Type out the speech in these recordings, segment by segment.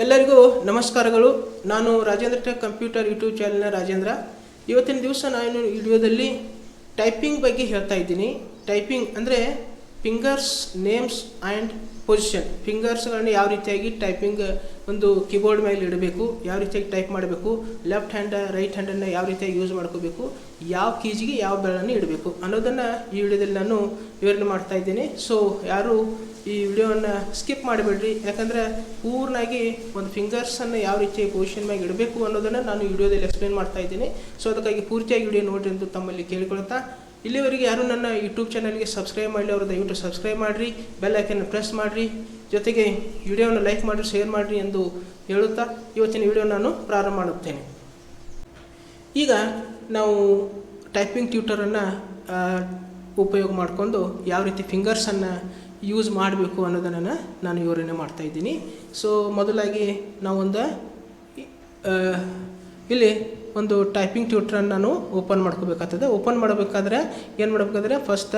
ಎಲ್ಲರಿಗೂ ನಮಸ್ಕಾರಗಳು. ನಾನು ರಾಜೇಂದ್ರ ಟೆಕ್ ಕಂಪ್ಯೂಟರ್ ಯೂಟ್ಯೂಬ್ ಚಾನಲ್ನ ರಾಜೇಂದ್ರ. ಇವತ್ತಿನ ದಿವಸ ನಾನು ವಿಡಿಯೋದಲ್ಲಿ ಟೈಪಿಂಗ್ ಬಗ್ಗೆ ಹೇಳ್ತಾ ಇದ್ದೀನಿ. ಟೈಪಿಂಗ್ ಅಂದರೆ ಫಿಂಗರ್ಸ್ ನೇಮ್ಸ್ ಆ್ಯಂಡ್ ಪೊಸಿಷನ್ ಫಿಂಗರ್ಸ್ಗಳನ್ನ ಯಾವ ರೀತಿಯಾಗಿ ಟೈಪಿಂಗ್ ಒಂದು ಕೀಬೋರ್ಡ್ ಮೇಲೆ ಇಡಬೇಕು, ಯಾವ ರೀತಿಯಾಗಿ ಟೈಪ್ ಮಾಡಬೇಕು ಲೆಫ್ಟ್ ಹ್ಯಾಂಡ್ ರೈಟ್ ಹ್ಯಾಂಡನ್ನು ಯಾವ ರೀತಿಯಾಗಿ ಯೂಸ್ ಮಾಡ್ಕೋಬೇಕು, ಯಾವ ಕೀಜಿಗೆ ಯಾವ ಬೆಳನ್ನು ಇಡಬೇಕು ಅನ್ನೋದನ್ನು ಈ ವಿಡಿಯೋದಲ್ಲಿ ನಾನು ವಿವರಣೆ ಮಾಡ್ತಾ ಇದ್ದೀನಿ. ಸೊ ಯಾರು ಈ ವಿಡಿಯೋವನ್ನು ಸ್ಕಿಪ್ ಮಾಡಿಬಿಡ್ರಿ. ಯಾಕಂದರೆ ಪೂರ್ಣಾಗಿ ಒಂದು ಫಿಂಗರ್ಸನ್ನು ಯಾವ ರೀತಿ ಪೊಸಿಷನ್ ಮ್ಯಾಗ ಇಡಬೇಕು ಅನ್ನೋದನ್ನು ನಾನು ವಿಡಿಯೋದಲ್ಲಿ ಎಕ್ಸ್ಪ್ಲೇನ್ ಮಾಡ್ತಾ ಇದ್ದೀನಿ. ಸೊ ಅದಕ್ಕಾಗಿ ಪೂರ್ತಿಯಾಗಿ ವಿಡಿಯೋ ನೋಡಿ ಎಂದು ತಮ್ಮಲ್ಲಿ ಕೇಳಿಕೊಳ್ತಾ ಇಲ್ಲಿವರೆಗೆ ಯಾರು ನನ್ನ ಯೂಟ್ಯೂಬ್ ಚಾನಲ್ಗೆ ಸಬ್ಸ್ಕ್ರೈಬ್ ಮಾಡಲಿ ಅವರು ದಯವಿಟ್ಟು ಸಬ್ಸ್ಕ್ರೈಬ್ ಮಾಡಿರಿ ಬೆಲ್ ಐಕನ್ನು ಪ್ರೆಸ್ ಮಾಡಿರಿ, ಜೊತೆಗೆ ವಿಡಿಯೋವನ್ನು ಲೈಕ್ ಮಾಡಿ ಶೇರ್ ಮಾಡಿರಿ ಎಂದು ಹೇಳುತ್ತಾ, ಇವತ್ತಿನ ವಿಡಿಯೋ ನಾನು ಪ್ರಾರಂಭ ಮಾಡುತ್ತೇನೆ. ಈಗ ನಾವು ಟೈಪಿಂಗ್ ಟ್ಯೂಟರನ್ನು ಉಪಯೋಗ ಮಾಡಿಕೊಂಡು ಯಾವ ರೀತಿ ಫಿಂಗರ್ಸನ್ನು ಯೂಸ್ ಮಾಡಬೇಕು ಅನ್ನೋದನ್ನು ನಾನು ವಿವರಣೆ ಮಾಡ್ತಾಯಿದ್ದೀನಿ ಸೊ ಮೊದಲಾಗಿ ನಾವೊಂದು ಇಲ್ಲಿ ಒಂದು ಟೈಪಿಂಗ್ ಟ್ಯೂಟ್ರನ್ನು ನಾನು ಓಪನ್ ಮಾಡ್ಕೋಬೇಕಾಗ್ತದೆ. ಓಪನ್ ಮಾಡಬೇಕಾದ್ರೆ ಏನು ಮಾಡಬೇಕಾದ್ರೆ ಫಸ್ಟ್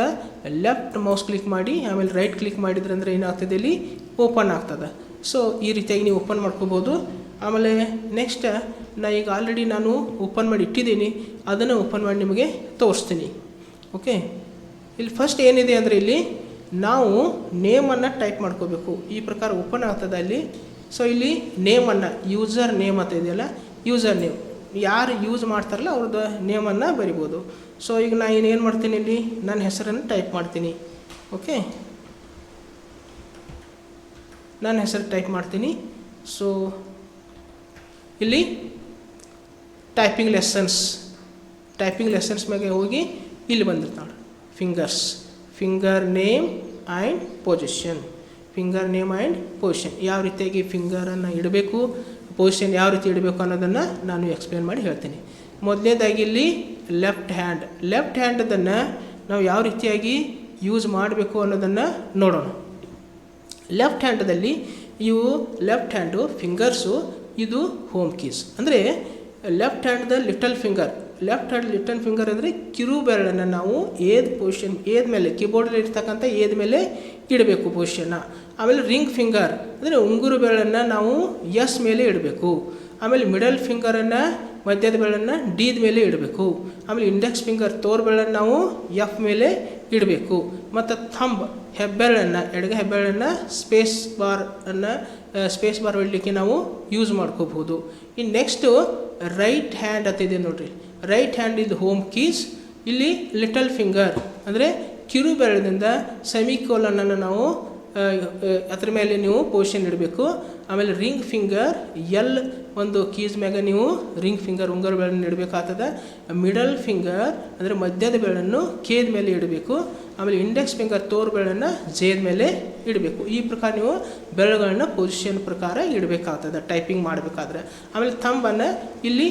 ಲೆಫ್ಟ್ ಮೌಸ್ ಕ್ಲಿಕ್ ಮಾಡಿ, ಆಮೇಲೆ ರೈಟ್ ಕ್ಲಿಕ್ ಮಾಡಿದ್ರೆ ಅಂದರೆ ಏನಾಗ್ತದೆ ಇಲ್ಲಿ ಓಪನ್ ಆಗ್ತದೆ. ಸೊ ಈ ರೀತಿಯಾಗಿ ನೀವು ಓಪನ್ ಮಾಡ್ಕೋಬೋದು. ಆಮೇಲೆ ನೆಕ್ಸ್ಟ್ ನಾ ಈಗ ಆಲ್ರೆಡಿ ನಾನು ಓಪನ್ ಮಾಡಿ ಇಟ್ಟಿದ್ದೀನಿ. ಅದನ್ನು ಓಪನ್ ಮಾಡಿ ನಿಮಗೆ ತೋರಿಸ್ತೀನಿ. ಓಕೆ ಇಲ್ಲಿ ಫಸ್ಟ್ ಏನಿದೆ ಅಂದರೆ ಇಲ್ಲಿ ನಾವು ನೇಮನ್ನು ಟೈಪ್ ಮಾಡ್ಕೋಬೇಕು. ಈ ಪ್ರಕಾರ ಓಪನ್ ಆಗ್ತದೆ ಅಲ್ಲಿ. ಸೊ ಇಲ್ಲಿ ನೇಮನ್ನು ಯೂಸರ್ ನೇಮ್ ಅಂತ ಇದೆಯಲ್ಲ ಯೂಸರ್ ನೇಮ್ ಯಾರು ಯೂಸ್ ಮಾಡ್ತಾರಲ್ಲ ಅವ್ರದ್ದು ನೇಮನ್ನು ಬರಿಬೋದು. ಸೊ ಈಗ ನಾನು ಇನ್ನೇನು ಮಾಡ್ತೀನಿ ಇಲ್ಲಿ? ನನ್ನ ಹೆಸರನ್ನು ಟೈಪ್ ಮಾಡ್ತೀನಿ. ಓಕೆ ನನ್ನ ಹೆಸರು ಟೈಪ್ ಮಾಡ್ತೀನಿ. ಸೊ ಇಲ್ಲಿ ಟೈಪಿಂಗ್ ಲೆಸನ್ಸ್ ಟೈಪಿಂಗ್ ಲೆಸನ್ಸ್ ಮ್ಯಾಗೆ ಹೋಗಿ ಇಲ್ಲಿ ಬಂದಿರ್ತಾಳೆ. Fingers finger name and position finger name and position ಯಾವ ರೀತಿಯಾಗಿ ಫಿಂಗರನ್ನು ಇಡಬೇಕು ಪೊಸಿಷನ್ ಯಾವ ರೀತಿ ಇಡಬೇಕು ಅನ್ನೋದನ್ನು ನಾನು ಎಕ್ಸ್ಪ್ಲೇನ್ ಮಾಡಿ ಹೇಳ್ತೀನಿ. ಮೊದಲನೇದಾಗಿ ಇಲ್ಲಿ ಲೆಫ್ಟ್ ಹ್ಯಾಂಡ್ ಲೆಫ್ಟ್ ಹ್ಯಾಂಡದನ್ನು ನಾವು ಯಾವ ರೀತಿಯಾಗಿ ಯೂಸ್ ಮಾಡಬೇಕು ಅನ್ನೋದನ್ನು ನೋಡೋಣ. ಲೆಫ್ಟ್ ಹ್ಯಾಂಡದಲ್ಲಿ ಇವು ಲೆಫ್ಟ್ ಹ್ಯಾಂಡು ಫಿಂಗರ್ಸು ಇದು ಹೋಮ್ ಕೀಸ್ ಅಂದರೆ left ಹ್ಯಾಂಡ್ದ little finger left hand little finger ಅಂದರೆ ಕಿರು ಬೆರಳನ್ನು ನಾವು ಏದ್ ಪೊಸಿಷನ್ ಏದ್ ಮೇಲೆ ಕೀಬೋರ್ಡಲ್ಲಿ ಇರ್ತಕ್ಕಂಥ ಏದ್ ಮೇಲೆ ಇಡಬೇಕು ಪೊಸಿಷನ್ನ ಆಮೇಲೆ ರಿಂಗ್ ಫಿಂಗರ್ ಅಂದರೆ ಉಂಗುರು ಬೆರಳನ್ನು ನಾವು ಎಸ್ ಮೇಲೆ ಇಡಬೇಕು. ಆಮೇಲೆ ಮಿಡಲ್ ಫಿಂಗರನ್ನು ಮಧ್ಯದ ಬೆರಳನ್ನು ಡಿದ ಮೇಲೆ ಇಡಬೇಕು. ಆಮೇಲೆ ಇಂಡೆಕ್ಸ್ ಫಿಂಗರ್ ತೋರ್ ಬೆರಳನ್ನು ನಾವು ಎಫ್ ಮೇಲೆ ಇಡಬೇಕು. ಮತ್ತು ಥಂಬ್ ಹೆಬ್ಬೆರಳನ್ನು, ಎಡಗ ಹೆಬ್ಬೆರಳನ್ನು ಸ್ಪೇಸ್ ಬಾರನ್ನು ಸ್ಪೇಸ್ ಬಾರ್ ಇಡಲಿಕ್ಕೆ ನಾವು ಯೂಸ್ ಮಾಡ್ಕೋಬಹುದು. ಇನ್ನು ನೆಕ್ಸ್ಟು ರೈಟ್ ಹ್ಯಾಂಡ್ ಅಂತ ಇದೆ ನೋಡ್ರಿ. ರೈಟ್ ಹ್ಯಾಂಡ್ ಇದು ಹೋಮ್ ಕೀಸ್ ಇಲ್ಲಿ ಲಿಟಲ್ ಫಿಂಗರ್ ಅಂದರೆ ಕಿರು ಬೆರಳಿನಿಂದ ಸೆಮಿಕೋಲನನ್ನು ನಾವು ಅದರ ಮೇಲೆ ನೀವು ಪೊಸಿಷನ್ ಇಡಬೇಕು. ಆಮೇಲೆ ರಿಂಗ್ ಫಿಂಗರ್ ಎಲ್ ಒಂದು ಕೀಸ್ ಮ್ಯಾಗ ನೀವು ರಿಂಗ್ ಫಿಂಗರ್ ಉಂಗರ ಬೆರಳನ್ನು ಇಡಬೇಕಾಗ್ತದೆ. ಮಿಡಲ್ ಫಿಂಗರ್ ಅಂದರೆ ಮಧ್ಯದ ಬೆಳನ್ನು ಕೇದ ಮೇಲೆ ಇಡಬೇಕು. ಆಮೇಲೆ ಇಂಡೆಕ್ಸ್ ಫಿಂಗರ್ ತೋರ್ ಬೆಳನ್ನು ಜೇದ ಮೇಲೆ ಇಡಬೇಕು. ಈ ಪ್ರಕಾರ ನೀವು ಬೆರಳುಗಳನ್ನ ಪೊಸಿಷನ್ ಪ್ರಕಾರ ಇಡಬೇಕಾಗ್ತದೆ ಟೈಪಿಂಗ್ ಮಾಡಬೇಕಾದ್ರೆ. ಆಮೇಲೆ ಥಂಬನ್ನು ಇಲ್ಲಿ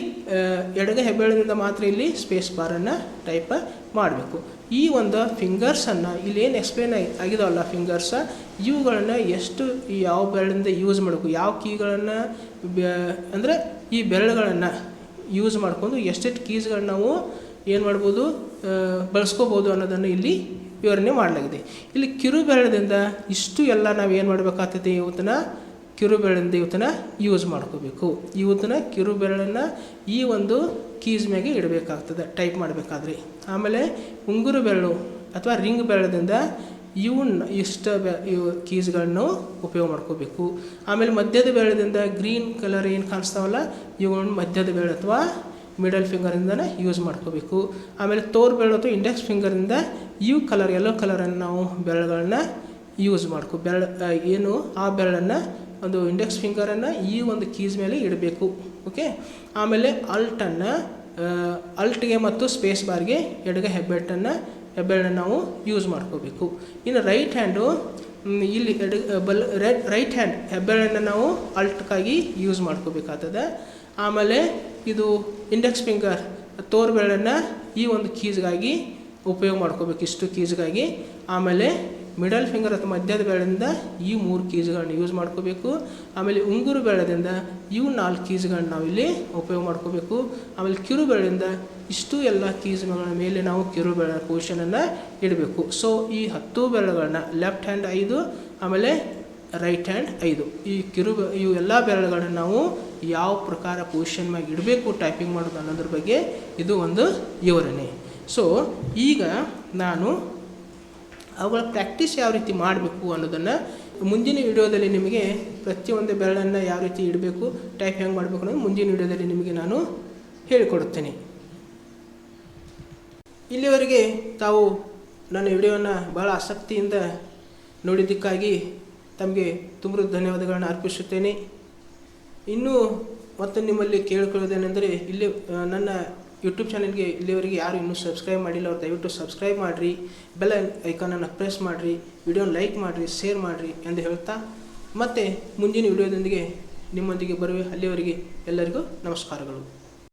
ಎಡಗ ಹೆಬ್ಬೆಳದಿಂದ ಮಾತ್ರ ಇಲ್ಲಿ ಸ್ಪೇಸ್ ಬಾರನ್ನು ಟೈಪ್ ಮಾಡಬೇಕು. ಈ ಒಂದು ಫಿಂಗರ್ಸನ್ನು ಇಲ್ಲಿ ಏನು ಎಕ್ಸ್ಪ್ಲೇನ್ ಆಗಿದಾವಲ್ಲ ಫಿಂಗರ್ಸ ಇವುಗಳನ್ನ ಎಷ್ಟು ಯಾವ ಬೆರಳಿಂದ ಯೂಸ್ ಮಾಡಬೇಕು ಯಾವ ಕೀಗಳನ್ನು ಅಂದರೆ ಈ ಬೆರಳುಗಳನ್ನು ಯೂಸ್ ಮಾಡ್ಕೊಂಡು ಎಷ್ಟೆಷ್ಟು ಕೀಸ್ಗಳನ್ನ ನಾವು ಏನು ಮಾಡ್ಬೋದು ಬಳಸ್ಕೋಬೋದು ಅನ್ನೋದನ್ನು ಇಲ್ಲಿ ವಿವರಣೆ ಮಾಡಲಾಗಿದೆ. ಇಲ್ಲಿ ಕಿರು ಬೆರಳದಿಂದ ಇಷ್ಟು ಎಲ್ಲ ನಾವು ಏನು ಮಾಡಬೇಕಾಗ್ತದೆ ಇವತ್ತನ್ನ ಕಿರು ಬೆರಳಿಂದ ಇವತ್ತನ್ನ ಯೂಸ್ ಮಾಡ್ಕೋಬೇಕು. ಇವತ್ತನ್ನ ಕಿರು ಬೆರಳನ್ನು ಈ ಒಂದು ಕೀಸ್ ಮ್ಯಾಗೆ ಇಡಬೇಕಾಗ್ತದೆ, ಟೈಪ್ ಮಾಡಬೇಕಾದ್ರೆ. ಆಮೇಲೆ ಉಂಗುರು ಬೆರಳು ಅಥವಾ ರಿಂಗ್ ಬೆರಳದಿಂದ ಇವನ್ನ ಇಷ್ಟ ಇವು ಕೀಸ್ಗಳನ್ನು ಉಪಯೋಗ ಮಾಡ್ಕೋಬೇಕು. ಆಮೇಲೆ ಮಧ್ಯದ ಬೆಳೆದಿಂದ ಗ್ರೀನ್ ಕಲರ್ ಏನು ಕಾಣಿಸ್ತಾವಲ್ಲ ಇವುಗಳನ್ನ ಮಧ್ಯದ ಬೆಳೆ ಅಥವಾ ಮಿಡಲ್ ಫಿಂಗರಿಂದನೇ ಯೂಸ್ ಮಾಡ್ಕೋಬೇಕು. ಆಮೇಲೆ ತೋರ್ ಬೆರಳು ಅಥವಾ ಇಂಡೆಕ್ಸ್ ಫಿಂಗರಿಂದ ಇವು ಕಲರ್ ಎಲ್ಲೋ ಕಲರನ್ನು ನಾವು ಬೆರಳುಗಳನ್ನ ಯೂಸ್ ಮಾಡ್ಕೊ, ಬೆರಳು ಏನು, ಆ ಬೆರಳನ್ನು ಒಂದು ಇಂಡೆಕ್ಸ್ ಫಿಂಗರನ್ನು ಈ ಒಂದು ಕೀಸ್ ಮೇಲೆ ಇಡಬೇಕು, ಓಕೆ? ಆಮೇಲೆ ಅಲ್ಟನ್ನು ಅಲ್ಟ್ಗೆ ಮತ್ತು ಸ್ಪೇಸ್ ಬಾರ್ಗೆ ಎಡಗ ಹೆಬ್ಬೆಟ್ಟನ್ನು ಹೆಬ್ಬೆರಳನ್ನು ನಾವು ಯೂಸ್ ಮಾಡ್ಕೋಬೇಕು. ಇನ್ನು ರೈಟ್ ಹ್ಯಾಂಡು ಇಲ್ಲಿ ಎಡ ಬಲ್ ರೈಟ್ ಹ್ಯಾಂಡ್ ಹೆಬ್ಬೆರಳನ್ನು ನಾವು ಅಲ್ಟ್ಗಾಗಿ ಯೂಸ್ ಮಾಡ್ಕೋಬೇಕಾಗ್ತದೆ. ಆಮೇಲೆ ಇದು ಇಂಡೆಕ್ಸ್ ಫಿಂಗರ್ ತೋರ್ಬೆರಳನ್ನು ಈ ಒಂದು ಕೀಸ್ಗಾಗಿ ಉಪಯೋಗ ಮಾಡ್ಕೋಬೇಕು, ಇಷ್ಟು ಕೀಸ್ಗಾಗಿ ಆಮೇಲೆ ಮಿಡಲ್ ಫಿಂಗರ್ ಅಥವಾ ಮಧ್ಯದ ಬೆಳೆದಿಂದ ಈ ಮೂರು ಕೀಸ್ಗಳನ್ನ ಯೂಸ್ ಮಾಡ್ಕೋಬೇಕು. ಆಮೇಲೆ ಉಂಗುರು ಬೆಳೆದಿಂದ ಇವು ನಾಲ್ಕು ಕೀಸ್ಗಳನ್ನ ನಾವು ಇಲ್ಲಿ ಉಪಯೋಗ ಮಾಡ್ಕೋಬೇಕು. ಆಮೇಲೆ ಕಿರು ಬೆರಳಿಂದ ಇಷ್ಟು ಎಲ್ಲ ಕೀಸುಗಳ ಮೇಲೆ ನಾವು ಕಿರು ಬೆರಳ ಪೊಸಿಷನನ್ನು ಇಡಬೇಕು. ಸೊ ಈ ಹತ್ತು ಬೆರಳುಗಳನ್ನ ಲೆಫ್ಟ್ ಹ್ಯಾಂಡ್ ಐದು, ಆಮೇಲೆ ರೈಟ್ ಹ್ಯಾಂಡ್ ಐದು. ಈ ಕಿರು ಇವು ಎಲ್ಲ ಬೆರಳುಗಳನ್ನು ನಾವು ಯಾವ ಪ್ರಕಾರ ಪೊಸಿಷನ್ ಮ್ಯಾಗೆ ಇಡಬೇಕು ಟೈಪಿಂಗ್ ಮಾಡೋದು ಅನ್ನೋದ್ರ ಬಗ್ಗೆ ಇದು ಒಂದು ವಿವರಣೆ ಸೊ ಈಗ ನಾನು ಅವುಗಳ ಪ್ರಾಕ್ಟೀಸ್ ಯಾವ ರೀತಿ ಮಾಡಬೇಕು ಅನ್ನೋದನ್ನು ಮುಂದಿನ ವಿಡಿಯೋದಲ್ಲಿ ನಿಮಗೆ ಪ್ರತಿಯೊಂದು ಬೆರಳನ್ನು ಯಾವ ರೀತಿ ಇಡಬೇಕು ಟೈಪ್ ಹೆಂಗೆ ಮಾಡಬೇಕು ಅನ್ನೋದು ಮುಂದಿನ ವಿಡಿಯೋದಲ್ಲಿ ನಿಮಗೆ ನಾನು ಹೇಳಿಕೊಡುತ್ತೇನೆ. ಇಲ್ಲಿವರೆಗೆ ತಾವು ನನ್ನ ವಿಡಿಯೋವನ್ನು ಭಾಳ ಆಸಕ್ತಿಯಿಂದ ನೋಡಿದ್ದಕ್ಕಾಗಿ ತಮಗೆ ತುಂಬ ಧನ್ಯವಾದಗಳನ್ನು ಅರ್ಪಿಸುತ್ತೇನೆ. ಇನ್ನೂ ಮತ್ತು ನಿಮ್ಮಲ್ಲಿ ಕೇಳಿಕೊಳ್ಳೋದೇನೆಂದರೆ ಇಲ್ಲಿ ನನ್ನ ಯೂಟ್ಯೂಬ್ ಚಾನಲ್ಗೆ ಇಲ್ಲಿವರೆಗೆ ಯಾರು ಇನ್ನೂ ಸಬ್ಸ್ಕ್ರೈಬ್ ಮಾಡಿಲ್ಲ ಅವ್ರು ದಯವಿಟ್ಟು ಸಬ್ಸ್ಕ್ರೈಬ್ ಮಾಡಿರಿ, ಬೆಲ್ ಐಕಾನನ್ನು ಪ್ರೆಸ್ ಮಾಡಿರಿ, ವಿಡಿಯೋನ ಲೈಕ್ ಮಾಡಿರಿ, ಶೇರ್ ಮಾಡಿರಿ ಎಂದು ಹೇಳ್ತಾ, ಮತ್ತೆ ಮುಂದಿನ ವಿಡಿಯೋದೊಂದಿಗೆ ನಿಮ್ಮೊಂದಿಗೆ ಬರುವೆ. ಅಲ್ಲಿವರೆಗೆ ಎಲ್ಲರಿಗೂ ನಮಸ್ಕಾರಗಳು.